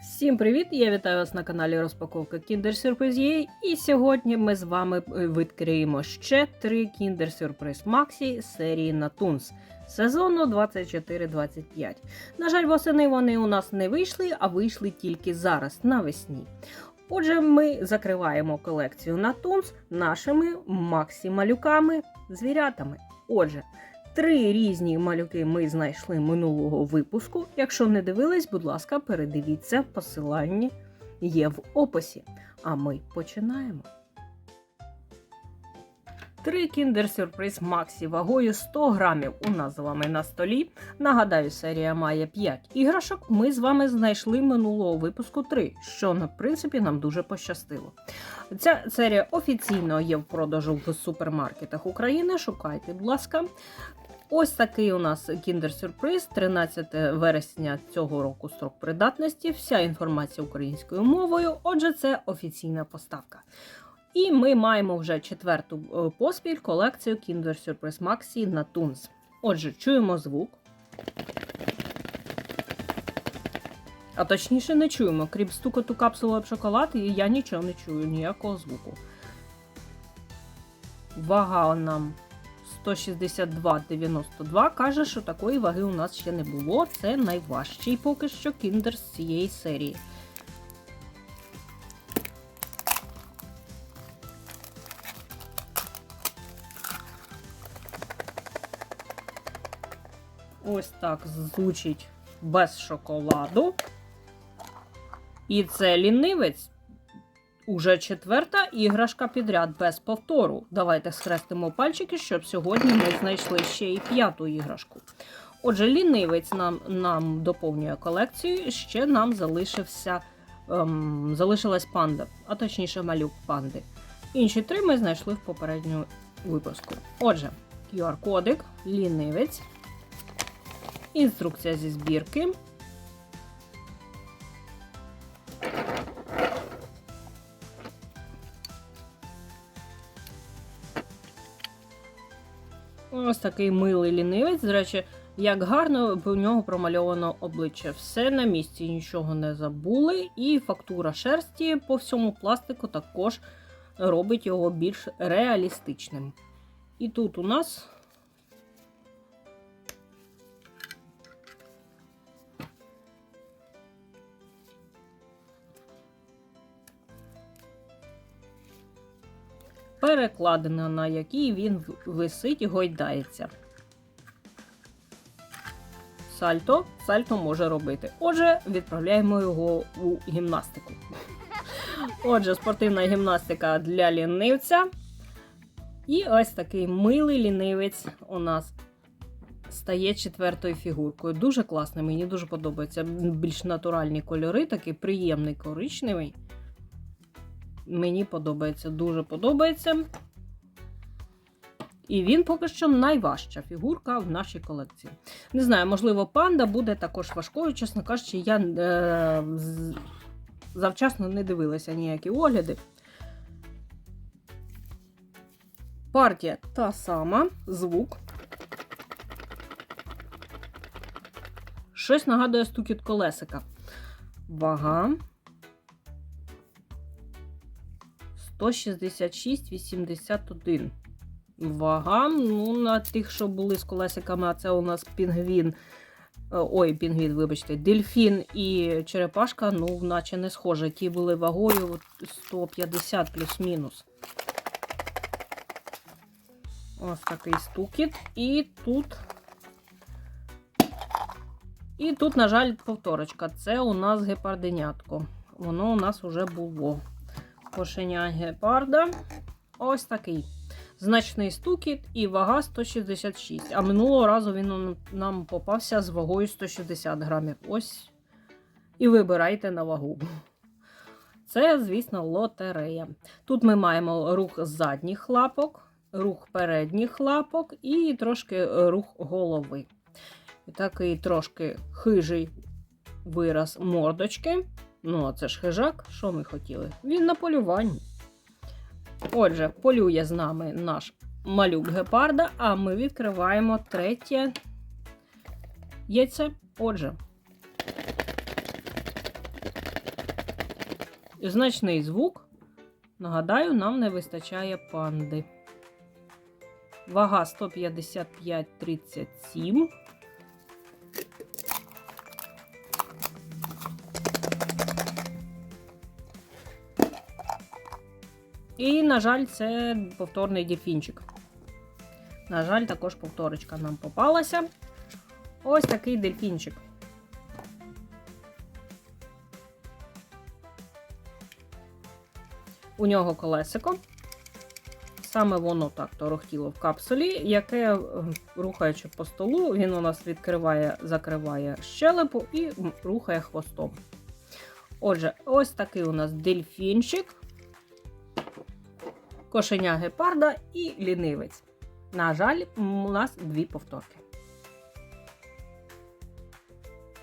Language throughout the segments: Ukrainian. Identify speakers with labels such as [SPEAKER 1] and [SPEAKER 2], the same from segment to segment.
[SPEAKER 1] Всім привіт! Я вітаю вас на каналі Розпаковка Kinder Surprise І сьогодні ми з вами е, відкриємо ще три Kinder Surprise Maxi серії Natuns сезону 24-25. На жаль, восени вони у нас не вийшли, а вийшли тільки зараз, навесні. Отже, ми закриваємо колекцію Natuns нашими Maxi малюками звірятами. Отже, Три різні малюки ми знайшли минулого випуску. Якщо не дивились, будь ласка, передивіться, посилання є в описі. А ми починаємо. Три Surprise Maxi вагою 100 грамів у нас з вами на столі. Нагадаю, серія має 5 іграшок. Ми з вами знайшли минулого випуску 3, що, на принципі, нам дуже пощастило. Ця серія офіційно є в продажу в супермаркетах України. Шукайте, будь ласка. Ось такий у нас Surprise, 13 вересня цього року строк придатності. Вся інформація українською мовою. Отже, це офіційна поставка. І ми маємо вже четверту е, поспіль колекцію Kinder Surprise Maxi на Tunes. Отже, чуємо звук. А точніше не чуємо. Крім стукоту капсули об шоколад, я нічого не чую, ніякого звуку. Вага нам 162,92 каже, що такої ваги у нас ще не було. Це найважчий поки що кіндер з цієї серії. Ось так звучить без шоколаду. І це лінивець. Уже четверта іграшка підряд без повтору. Давайте схрестимо пальчики, щоб сьогодні ми знайшли ще і п'яту іграшку. Отже, лінивець нам нам доповнює колекцію, ще нам залишився, ем, залишилась панда, а точніше малюк панди. Інші три ми знайшли в попередньому випуску. Отже, QR-кодик, лінивець, інструкція зі збірки. Ось такий милий лінивець. До речі, як гарно у нього промальовано обличчя. Все на місці, нічого не забули. І фактура шерсті по всьому пластику також робить його більш реалістичним. І тут у нас. Перекладина, на якій він висить і гойдається. Сальто сальто може робити. Отже, відправляємо його у гімнастику. Отже, спортивна гімнастика для лінивця. І ось такий милий лінивець у нас стає четвертою фігуркою. Дуже класний, мені дуже подобається. Більш натуральні кольори, такий приємний коричневий. Мені подобається, дуже подобається. І він поки що найважча фігурка в нашій колекції. Не знаю, можливо, панда буде також важкою, чесно кажучи, я е, завчасно не дивилася ніякі огляди. Партія та сама, звук. Щось нагадує стукіт колесика. Вага. 166,81. Вага. Ну, на тих, що були з колесиками, а це у нас пінгвін. Ой, пінгвін, вибачте, дельфін і черепашка, ну, наче не схоже. Ті були вагою 150 плюс-мінус. Ось такий стукіт. І тут. І тут, на жаль, повторочка. Це у нас гепарденятко. Воно у нас вже було. Кошеня гепарда. Ось такий. Значний стукіт і вага 166. А минулого разу він нам попався з вагою 160 грамів. Ось. І вибирайте на вагу. Це, звісно, лотерея. Тут ми маємо рух задніх лапок, рух передніх лапок і трошки рух голови. Такий трошки хижий вираз мордочки. Ну, а це ж хижак, що ми хотіли? Він на полюванні. Отже, полює з нами наш малюк гепарда, а ми відкриваємо третє яйце. Отже, Значний звук. Нагадаю, нам не вистачає панди. Вага 155,37. І, на жаль, це повторний дельфінчик. На жаль, також повторочка нам попалася. Ось такий дельфінчик. У нього колесико. Саме воно так торохтіло в капсулі, яке, е, рухаючи по столу, він у нас відкриває, закриває щелепу і рухає хвостом. Отже, ось такий у нас дельфінчик, кошеня гепарда і лінивець. На жаль, у нас дві повторки.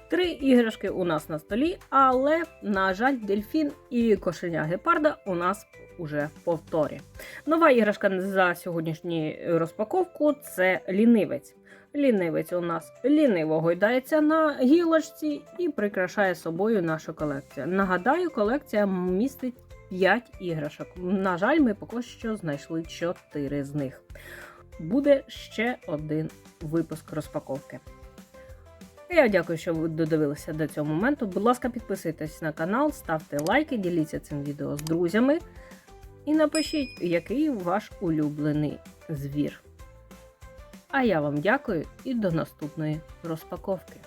[SPEAKER 1] Три іграшки у нас на столі, але, на жаль, дельфін і кошеня гепарда у нас уже повторі. Нова іграшка за сьогоднішню розпаковку це лінивець. Лінивець у нас ліниво гойдається на гілочці і прикрашає собою нашу колекцію. Нагадаю, колекція містить 5 іграшок. На жаль, ми поки що знайшли 4 з них. Буде ще один випуск розпаковки. Я дякую, що ви додивилися до цього моменту. Будь ласка, підписуйтесь на канал, ставте лайки, діліться цим відео з друзями. І напишіть, який ваш улюблений звір. А я вам дякую і до наступної розпаковки.